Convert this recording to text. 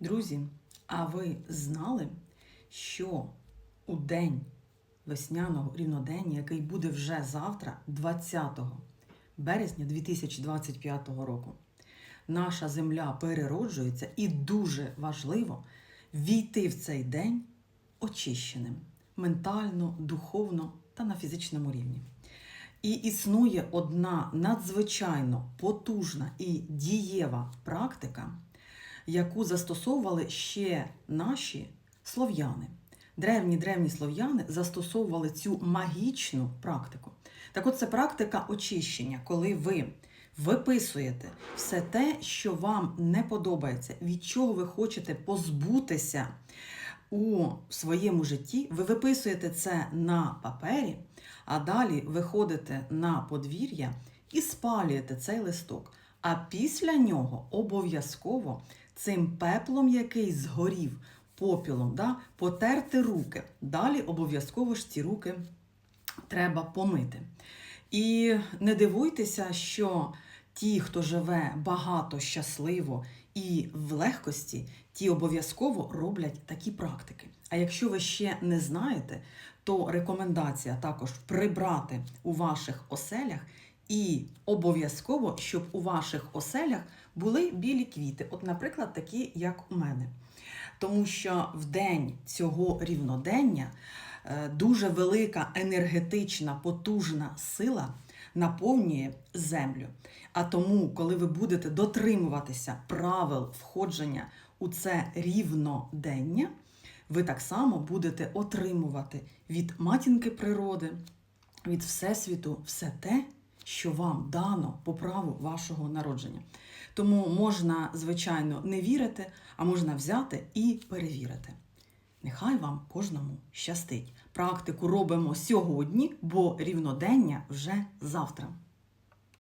Друзі, а ви знали, що у день весняного рівнодення, який буде вже завтра, 20 березня 2025 року, наша земля перероджується і дуже важливо війти в цей день очищеним ментально, духовно та на фізичному рівні. І існує одна надзвичайно потужна і дієва практика, яку застосовували ще наші слов'яни. Древні древні слов'яни застосовували цю магічну практику. Так от це практика очищення, коли ви виписуєте все те, що вам не подобається, від чого ви хочете позбутися у своєму житті, ви виписуєте це на папері, а далі виходите на подвір'я і спалюєте цей листок. А після нього обов'язково цим пеплом, який згорів попілом, да, потерти руки. Далі обов'язково ж ці руки треба помити. І не дивуйтеся, що ті, хто живе багато, щасливо і в легкості, ті обов'язково роблять такі практики. А якщо ви ще не знаєте, то рекомендація також прибрати у ваших оселях і обов'язково, щоб у ваших оселях були білі квіти, от, наприклад, такі, як у мене. Тому що в день цього рівнодення е, дуже велика енергетична, потужна сила наповнює землю. А тому, коли ви будете дотримуватися правил входження у це рівнодення, ви так само будете отримувати від матінки природи, від Всесвіту все те, що вам дано по праву вашого народження. Тому можна, звичайно, не вірити, а можна взяти і перевірити. Нехай вам кожному щастить. Практику робимо сьогодні, бо рівнодення вже завтра.